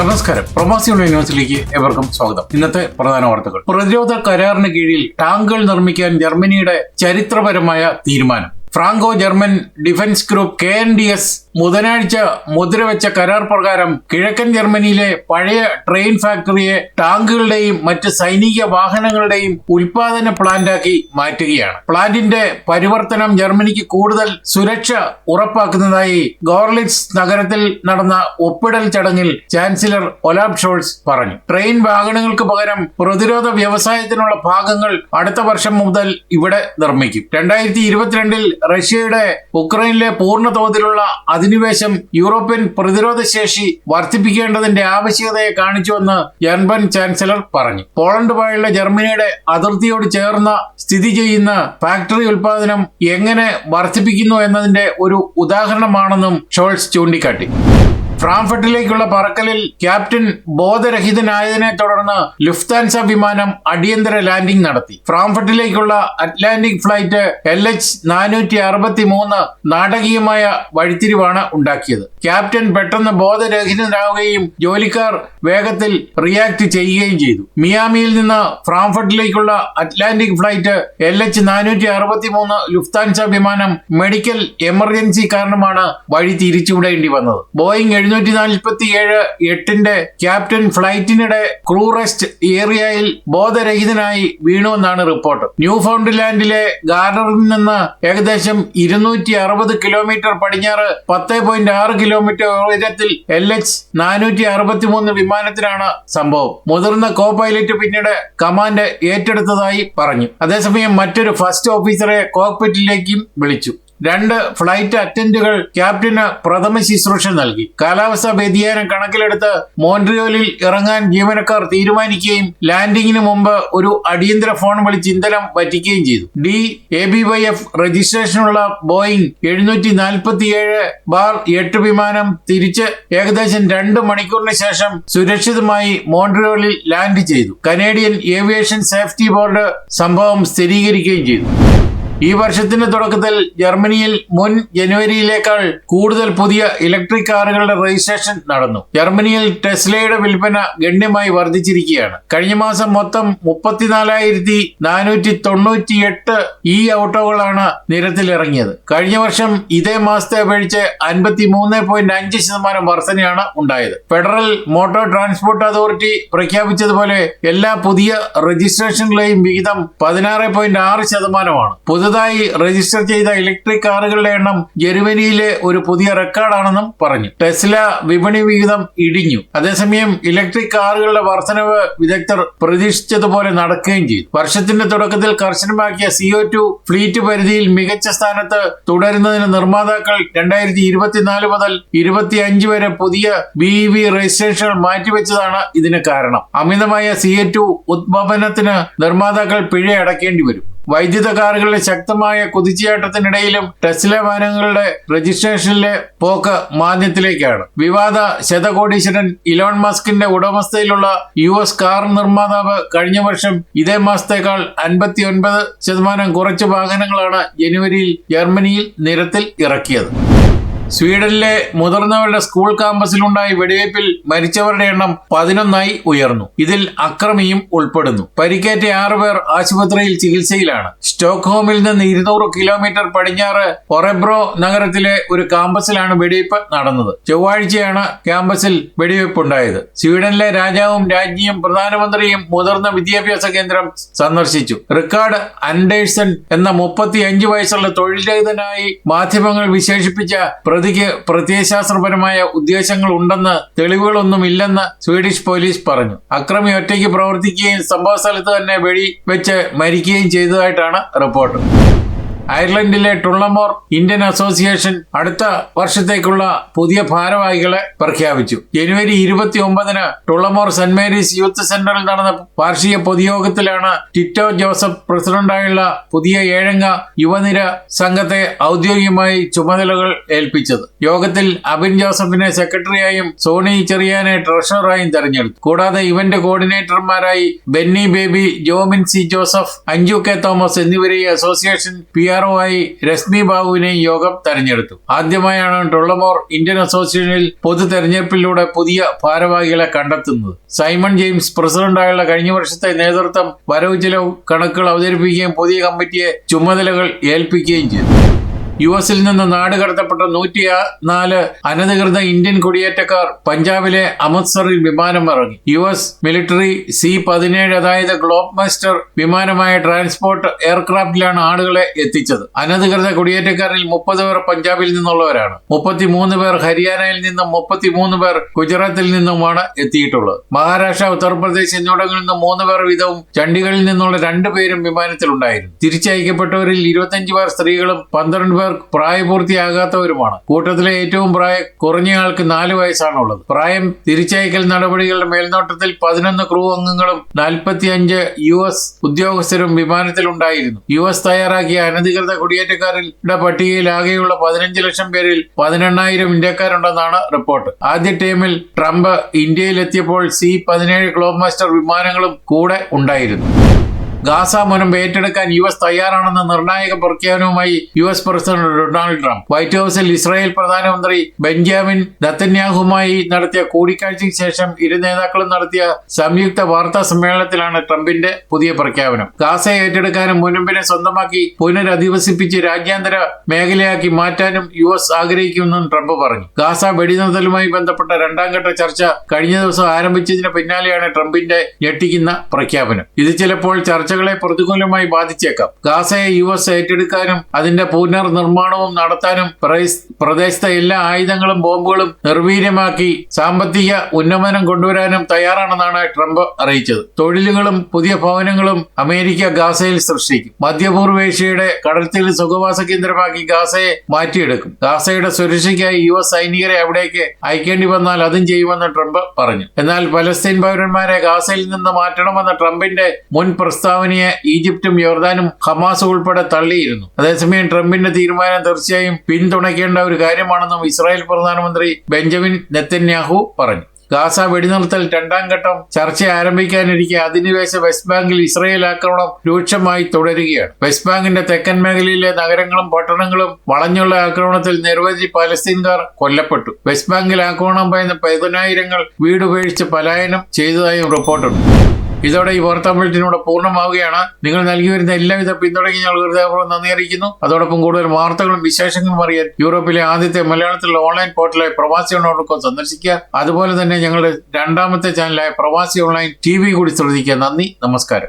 നമസ്കാരം. പ്രവാസിയുള്ള യൂണിവേഴ്സിലേക്ക് ഏവർക്കും സ്വാഗതം. ഇന്നത്തെ പ്രധാന വാർത്തകൾ. പ്രതിരോധ കരാറിന് കീഴിൽ ടാങ്കുകൾ നിർമ്മിക്കാൻ ജർമ്മനിയുടെ ചരിത്രപരമായ തീരുമാനം. Franco German defence group K N D S ബുധനാഴ്ച മുദ്രവെച്ച കരാർ പ്രകാരം കിഴക്കൻ ജർമ്മനിയിലെ പഴയ ട്രെയിൻ ഫാക്ടറിയെ ടാങ്കുകളുടെയും മറ്റ് സൈനിക വാഹനങ്ങളുടെയും ഉൽപാദന പ്ലാന്റാക്കി മാറ്റുകയാണ്. പ്ലാന്റിന്റെ പരിവർത്തനം ജർമ്മനിക്ക് കൂടുതൽ സുരക്ഷ ഉറപ്പാക്കുന്നതായി ഗോർലിറ്റ്സ് നഗരത്തിൽ നടന്ന ഒപ്പിടൽ ചടങ്ങിൽ ചാൻസലർ ഒലാബ് ഷോൾസ് പറഞ്ഞു. ട്രെയിൻ വാഹനങ്ങൾക്ക് പകരം പ്രതിരോധ വ്യവസായത്തിനുള്ള ഭാഗങ്ങൾ അടുത്ത വർഷം മുതൽ ഇവിടെ നിർമ്മിക്കും. രണ്ടായിരത്തി ഇരുപത്തിരണ്ടിൽ റഷ്യയുടെ ഉക്രൈനിലെ പൂർണ തോതിലുള്ള അധിനിവേശം യൂറോപ്യൻ പ്രതിരോധ ശേഷി വർദ്ധിപ്പിക്കേണ്ടതിന്റെ ആവശ്യകതയെ കാണിച്ചുവെന്ന് ജർമ്മൻ ചാൻസലർ പറഞ്ഞു. പോളണ്ട് വഴിയുള്ള ജർമ്മനിയുടെ അതിർത്തിയോട് ചേർന്ന സ്ഥിതി ചെയ്യുന്ന ഫാക്ടറി ഉൽപാദനം എങ്ങനെ വർദ്ധിപ്പിക്കുന്നു എന്നതിന്റെ ഒരു ഉദാഹരണമാണെന്നും ഷോൾസ് ചൂണ്ടിക്കാട്ടി. ഫ്രാങ്ക്ഫർട്ടിലേക്കുള്ള പറക്കലിൽ ക്യാപ്റ്റൻ ബോധരഹിതനായതിനെ തുടർന്ന് ലുഫ്താൻസ വിമാനം അടിയന്തര ലാൻഡിംഗ് നടത്തി. ഫ്രാങ്ക്ഫർട്ടിലേക്കുള്ള അറ്റ്ലാന്റിക് ഫ്ലൈറ്റ് എൽ എച്ച് നാനൂറ്റി അറുപത്തി മൂന്ന് നാടകീയമായ വഴിത്തിരിവാണ് ഉണ്ടാക്കിയത്. ക്യാപ്റ്റൻ പെട്ടെന്ന് ബോധരഹിതനാവുകയും ജോലിക്കാർ വേഗത്തിൽ റിയാക്ട് ചെയ്യുകയും ചെയ്തു. മിയാമിയിൽ നിന്ന് ഫ്രാങ്ക്ഫർട്ടിലേക്കുള്ള അറ്റ്ലാന്റിക് ഫ്ലൈറ്റ് എൽ എച്ച് നാനൂറ്റി അറുപത്തി മൂന്ന് ലുഫ്താൻസ വിമാനം മെഡിക്കൽ എമർജൻസി കാരണമാണ് വഴി തിരിച്ചുവിടേണ്ടി വന്നത്. ബോയിങ് എഴുന്നൂറ്റി നാൽപ്പത്തി ഏഴ് എട്ടിന്റെ ക്യാപ്റ്റൻ ഫ്ലൈറ്റിനിടെ ക്രൂ റെസ്റ്റ് ഏരിയയിൽ ബോധരഹിതനായി വീണു എന്നാണ് റിപ്പോർട്ട്. ന്യൂ ഫൗണ്ട്ലാൻഡിലെ ഗാർഡറിൽ നിന്ന് ഏകദേശം ഇരുന്നൂറ്റി അറുപത് കിലോമീറ്റർ പടിഞ്ഞാറ് പത്ത് പോയിന്റ് ആറ് കിലോമീറ്റർ ഉയരത്തിൽ എൽ എച്ച് നാനൂറ്റി അറുപത്തി മൂന്ന് വിമാനത്തിലാണ് സംഭവം. മുതിർന്ന കോ പൈലറ്റ് പിന്നീട് കമാൻഡ് ഏറ്റെടുത്തതായി പറഞ്ഞു. അതേസമയം മറ്റൊരു ഫസ്റ്റ് ഓഫീസറെ കോക്പിറ്റിലേക്കും വിളിച്ചു. രണ്ട് ഫ്ലൈറ്റ് അറ്റൻഡുകൾ ക്യാപ്റ്റന് പ്രഥമ ശുശ്രൂഷ നൽകി. കാലാവസ്ഥാ വ്യതിയാനം കണക്കിലെടുത്ത് മോൺട്രിയോലിൽ ഇറങ്ങാൻ ജീവനക്കാർ തീരുമാനിക്കുകയും ലാൻഡിങ്ങിന് മുമ്പ് ഒരു അടിയന്തര ഫോൺ വിളിച്ച് ഇന്ധനം വറ്റിക്കുകയും ചെയ്തു. D A B Y F രജിസ്ട്രേഷനുള്ള Boeing എഴുന്നൂറ്റി നാൽപ്പത്തിയേഴ് ബാർ എട്ട് വിമാനം തിരിച്ച് ഏകദേശം രണ്ട് മണിക്കൂറിന് ശേഷം സുരക്ഷിതമായി മോൺട്രിയോലിൽ ലാൻഡ് ചെയ്തു. കനേഡിയൻ ഏവിയേഷൻ സേഫ്റ്റി ബോർഡ് സംഭവം സ്ഥിരീകരിക്കുകയും ചെയ്തു. ഈ വർഷത്തിന്റെ തുടക്കത്തിൽ ജർമ്മനിയിൽ മുൻ ജനുവരിയിലേക്കാൾ കൂടുതൽ പുതിയ ഇലക്ട്രിക് കാറുകളുടെ രജിസ്ട്രേഷൻ നടന്നു. ജർമ്മനിയിൽ ടെസ്ലയുടെ വിൽപ്പന ഗണ്യമായി വർദ്ധിച്ചിരിക്കുകയാണ്. കഴിഞ്ഞ മാസം മൊത്തം മുപ്പത്തിനാലായിരത്തി നാനൂറ്റി തൊണ്ണൂറ്റി എട്ട് ഇ ഓട്ടോകളാണ് നിരത്തിലിറങ്ങിയത്. കഴിഞ്ഞ വർഷം ഇതേ മാസത്തെ അപേക്ഷിച്ച് അൻപത്തി മൂന്ന് പോയിന്റ് അഞ്ച് ശതമാനം വർധനയാണ് ഉണ്ടായത്. ഫെഡറൽ മോട്ടോർ ട്രാൻസ്പോർട്ട് അതോറിറ്റി പ്രഖ്യാപിച്ചതുപോലെ എല്ലാ പുതിയ രജിസ്ട്രേഷനുകളെയും വിഹിതം പതിനാറ് പോയിന്റ് ആറ് ശതമാനമാണ്. പുതുതായി രജിസ്റ്റർ ചെയ്ത ഇലക്ട്രിക് കാറുകളുടെ എണ്ണം ജർമ്മനിയിലെ ഒരു പുതിയ റെക്കോർഡാണെന്നും പറഞ്ഞു. ടെസ്ല വിപണി വിഹിതം ഇടിഞ്ഞു. അതേസമയം ഇലക്ട്രിക് കാറുകളുടെ വർധനവ് വിദഗ്ധർ പ്രതീക്ഷിച്ചതുപോലെ നടക്കുകയും ചെയ്തു. വർഷത്തിന്റെ തുടക്കത്തിൽ കർശനമാക്കിയ സിഒ ടു ഫ്ലീറ്റ് പരിധിയിൽ മികച്ച സ്ഥാനത്ത് തുടരുന്നതിന് നിർമ്മാതാക്കൾ രണ്ടായിരത്തി ഇരുപത്തിനാല് മുതൽ ഇരുപത്തിയഞ്ച് വരെ പുതിയ ബി വി രജിസ്ട്രേഷനുകൾ മാറ്റിവെച്ചതാണ് ഇതിന് കാരണം. അമിതമായ സിഒ ടു ഉദ്ഭവനത്തിന് നിർമ്മാതാക്കൾ പിഴ അടക്കേണ്ടി വരും. വൈദ്യുത കാറുകളുടെ ശക്തമായ കുതിച്ചുചാട്ടത്തിനിടയിലും ടെസ്ല വാഹനങ്ങളുടെ രജിസ്ട്രേഷനിലെ പോക്ക് മാന്യത്തിലേക്കാണ് വിവാദ ശതകോടീശ്വരൻ ഇലോൺ മസ്കിന്റെ ഉടമസ്ഥയിലുള്ള യു എസ് കാർ നിർമ്മാതാവ് കഴിഞ്ഞ വർഷം ഇതേ മാസത്തേക്കാൾ അൻപത്തി ഒൻപത് ശതമാനം കുറച്ച് വാഹനങ്ങളാണ് ജനുവരിയിൽ ജർമ്മനിയിൽ നിരത്തിൽ ഇറക്കിയത്. സ്വീഡനിലെ മുതിർന്നവരുടെ സ്കൂൾ ക്യാമ്പസിലുണ്ടായ വെടിവയ്പിൽ മരിച്ചവരുടെ എണ്ണം പതിനൊന്നായി ഉയർന്നു. ഇതിൽ അക്രമിയും ഉൾപ്പെടുന്നു. പരിക്കേറ്റ ആറുപേർ ആശുപത്രിയിൽ ചികിത്സയിലാണ്. സ്റ്റോക്ക്ഹോമിൽ നിന്ന് ഇരുന്നൂറ് കിലോമീറ്റർ പടിഞ്ഞാറ് ഒറെബ്രോ നഗരത്തിലെ ഒരു ക്യാമ്പസിലാണ് വെടിവയ്പ് നടന്നത്. ചൊവ്വാഴ്ചയാണ് ക്യാമ്പസിൽ വെടിവയ്പുണ്ടായത്. സ്വീഡനിലെ രാജാവും രാജ്ഞിയും പ്രധാനമന്ത്രിയും മുതിർന്ന വിദ്യാഭ്യാസ കേന്ദ്രം സന്ദർശിച്ചു. റിക്കാർഡ് അൻഡേഴ്സൺ എന്ന മുപ്പത്തിയഞ്ച് വയസ്സുള്ള തൊഴിൽ രഹിതനായി മാധ്യമങ്ങൾ വിശേഷിപ്പിച്ച പ്രതിക്ക് പ്രത്യയശാസ്ത്രപരമായ ഉദ്ദേശങ്ങൾ ഉണ്ടെന്ന് തെളിവുകളൊന്നുമില്ലെന്ന് സ്വീഡിഷ് പോലീസ് പറഞ്ഞു. അക്രമി ഒറ്റയ്ക്ക് പ്രവർത്തിക്കുകയും സംഭവ സ്ഥലത്ത് തന്നെ വെടി വെച്ച് മരിക്കുകയും ചെയ്തതായിട്ടാണ് റിപ്പോർട്ട്. അയർലൻഡിലെ ടുള്ളമോർ ഇന്ത്യൻ അസോസിയേഷൻ അടുത്ത വർഷത്തേക്കുള്ള പുതിയ ഭാരവാഹികളെ പ്രഖ്യാപിച്ചു. ജനുവരി ഇരുപത്തി ഒമ്പതിന് ടുള്ളമോർ സെന്റ് മേരീസ് യൂത്ത് സെന്ററിൽ നടന്ന വാർഷിക പൊതുയോഗത്തിലാണ് ടിറ്റോ ജോസഫ് പ്രസിഡന്റായുള്ള പുതിയ ഏഴംഗ യുവനിര സംഘത്തെ ഔദ്യോഗികമായി ചുമതലകൾ ഏൽപ്പിച്ചത്. യോഗത്തിൽ അബിൻ ജോസഫിനെ സെക്രട്ടറിയായും സോണി ചെറിയാനെ ട്രഷററായും തെരഞ്ഞെടുത്തു. കൂടാതെ ഇവന്റ് കോർഡിനേറ്റർമാരായി Benny baby Jomin C Joseph Anju K Thomas എന്നിവരെ അസോസിയേഷൻ പി ആർ ആയി രശ്മി ബാബുവിനെ യോഗം തെരഞ്ഞെടുത്തു. ആദ്യമായാണ് ടൊള്ളമോർ ഇന്ത്യൻ അസോസിയേഷനിൽ പൊതു തെരഞ്ഞെടുപ്പിലൂടെ പുതിയ ഭാരവാഹികളെ കണ്ടെത്തുന്നത്. സൈമൺ ജെയിംസ് പ്രസിഡന്റായുള്ള കഴിഞ്ഞ വർഷത്തെ നേതൃത്വം വരവ് ചെലവ് കണക്കുകൾ അവതരിപ്പിക്കുകയും പുതിയ കമ്മിറ്റിയെ ചുമതലകൾ ഏൽപ്പിക്കുകയും ചെയ്തു. യു എസിൽ നിന്ന് നാട് കടത്തപ്പെട്ട നൂറ്റി നാല് അനധികൃത ഇന്ത്യൻ കുടിയേറ്റക്കാർ പഞ്ചാബിലെ അമൃത്സറിൽ വിമാനം ഇറങ്ങി. യു എസ് മിലിറ്ററി സി പതിനേഴ് അതായത് ഗ്ലോബ് മാസ്റ്റർ വിമാനമായ ട്രാൻസ്പോർട്ട് എയർക്രാഫ്റ്റിലാണ് ആളുകളെ എത്തിച്ചത്. അനധികൃത കുടിയേറ്റക്കാരിൽ മുപ്പത് പേർ പഞ്ചാബിൽ നിന്നുള്ളവരാണ്. മുപ്പത്തിമൂന്ന് പേർ ഹരിയാനയിൽ നിന്നും മുപ്പത്തിമൂന്ന് പേർ ഗുജറാത്തിൽ നിന്നുമാണ് എത്തിയിട്ടുള്ളത്. മഹാരാഷ്ട്ര ഉത്തർപ്രദേശ് എന്നിവിടങ്ങളിൽ നിന്ന് മൂന്ന് പേർ വീതവും ചണ്ഡീഗഡിൽ നിന്നുള്ള രണ്ടു പേരും വിമാനത്തിലുണ്ടായിരുന്നു. തിരിച്ചയക്കപ്പെട്ടവരിൽ ഇരുപത്തിയഞ്ച് പേർ സ്ത്രീകളും പന്ത്രണ്ട് പേർ പ്രായപൂർത്തിയാകാത്തവരുമാണ്. കൂട്ടത്തിലെ ഏറ്റവും പ്രായ കുറഞ്ഞയാൾക്ക് നാല് വയസ്സാണുള്ളത്. പ്രായം തിരിച്ചയക്കൽ നടപടികളുടെ മേൽനോട്ടത്തിൽ പതിനൊന്ന് ക്രൂ അംഗങ്ങളും നാൽപ്പത്തിയഞ്ച് യു എസ് ഉദ്യോഗസ്ഥരും വിമാനത്തിലുണ്ടായിരുന്നു. യു എസ് തയ്യാറാക്കിയ അനധികൃത കുടിയേറ്റക്കാരുടെ പട്ടികയിൽ ആകെയുള്ള പതിനഞ്ച് ലക്ഷം പേരിൽ പതിനെണ്ണായിരം ഇന്ത്യക്കാരുണ്ടെന്നാണ് റിപ്പോർട്ട്. ആദ്യ ടീമിൽ ട്രംപ് ഇന്ത്യയിലെത്തിയപ്പോൾ സി പതിനേഴ് ക്ലോബ് മാസ്റ്റർ വിമാനങ്ങളും കൂടെ ഉണ്ടായിരുന്നു. ഗാസ മുനം ഏറ്റെടുക്കാൻ യു എസ് തയ്യാറാണെന്ന നിർണായക പ്രഖ്യാപനവുമായി U S president Donald Trump. White ഹൌസിൽ ഇസ്രായേൽ പ്രധാനമന്ത്രി ബെഞ്ചാമിൻ നത്തന്യാഹുമായി നടത്തിയ കൂടിക്കാഴ്ചയ്ക്ക് ശേഷം ഇരു നേതാക്കളും നടത്തിയ സംയുക്ത വാർത്താ സമ്മേളനത്തിലാണ് ട്രംപിന്റെ പുതിയ പ്രഖ്യാപനം. ഗാസ ഏറ്റെടുക്കാനും മുനമ്പിനെ സ്വന്തമാക്കി പുനരധിവസിപ്പിച്ച് രാജ്യാന്തര മേഖലയാക്കി മാറ്റാനും യു എസ് ആഗ്രഹിക്കുമെന്നും ട്രംപ് പറഞ്ഞു. ഗാസ വെടിനിർത്തലുമായി ബന്ധപ്പെട്ട രണ്ടാം ഘട്ട ചർച്ച കഴിഞ്ഞ ദിവസം ആരംഭിച്ചതിന് പിന്നാലെയാണ് ട്രംപിന്റെ ഞെട്ടിക്കുന്ന പ്രഖ്യാപനം. ഇത് ചിലപ്പോൾ ചർച്ചകളെ പ്രതികൂലമായി ബാധിച്ചേക്കാം. ഗാസയെ യു എസ് ഏറ്റെടുക്കാനും അതിന്റെ പുനർനിർമ്മാണവും നടത്താനും പ്രദേശത്തെ എല്ലാ ആയുധങ്ങളും ബോംബുകളും നിർവീര്യമാക്കി സാമ്പത്തിക ഉന്നമനം കൊണ്ടുവരാനും തയ്യാറാണെന്നാണ് ട്രംപ് അറിയിച്ചത്. തൊഴിലുകളും പുതിയ ഭവനങ്ങളും അമേരിക്ക ഗാസയിൽ സൃഷ്ടിക്കും. മധ്യപൂർവേഷ്യയുടെ കടൽത്തിൽ സുഖവാസ കേന്ദ്രമാക്കി ഗാസയെ മാറ്റിയെടുക്കും. ഗാസയുടെ സുരക്ഷയ്ക്കായി യു എസ് സൈനികരെ അവിടേക്ക് അയക്കേണ്ടി വന്നാൽ അതും ചെയ്യുമെന്ന് ട്രംപ് പറഞ്ഞു. എന്നാൽ പലസ്തീൻ പൗരന്മാരെ ഗാസയിൽ നിന്ന് മാറ്റണമെന്ന ട്രംപിന്റെ മുൻ പ്രസ്താവനയെ ഈജിപ്തും യോർദാനും ഹമാസ് ഉൾപ്പെടെ തള്ളിയിരുന്നു. അതേസമയം ട്രംപിന്റെ തീരുമാനം തീർച്ചയായും പിന്തുണയ്ക്കേണ്ട ഒരു കാര്യമാണെന്നും ഇസ്രായേൽ പ്രധാനമന്ത്രി ബെഞ്ചമിൻ നെത്തന്യാഹു പറഞ്ഞു. ഗാസ വെടിനിർത്തൽ രണ്ടാം ഘട്ടം ചർച്ച ആരംഭിക്കാനിരിക്കെ അധിനിവേശ വെസ്റ്റ് ബാങ്കിൽ ഇസ്രായേൽ ആക്രമണം രൂക്ഷമായി തുടരുകയാണ്. വെസ്റ്റ് ബാങ്കിന്റെ തെക്കൻ മേഖലയിലെ നഗരങ്ങളും പട്ടണങ്ങളും വളഞ്ഞുള്ള ആക്രമണത്തിൽ നിരവധി പലസ്തീൻകാർ കൊല്ലപ്പെട്ടു. വെസ്റ്റ് ബാങ്കിൽ ആക്രമണം ഭയന്ന് പതിനായിരങ്ങൾ വീടുപേഴിച്ച് പലായനം ചെയ്തതായും റിപ്പോർട്ടുണ്ട്. ഇതോടെ ഈ വാർത്താ ബുള്ളറ്റിനോട് പൂർണമാവുകയാണ്. നിങ്ങൾ നൽകി വരുന്ന എല്ലാവിധ പിന്തുണയ്ക്കും ഞങ്ങൾ ഹൃദയപൂർവം നന്ദി അറിയിക്കുന്നു. അതോടൊപ്പം കൂടുതൽ വാർത്തകളും വിശേഷങ്ങളും അറിയാൻ യൂറോപ്പിലെ ആദ്യത്തെ മലയാളത്തിലുള്ള ഓൺലൈൻ പോർട്ടലായ പ്രവാസി ഓൺലൈൻ സന്ദർശിക്കുക. അതുപോലെ തന്നെ ഞങ്ങളുടെ രണ്ടാമത്തെ ചാനലായ പ്രവാസി ഓൺലൈൻ ടി വി കൂടി ശ്രദ്ധിക്കുക. നന്ദി നമസ്കാരം.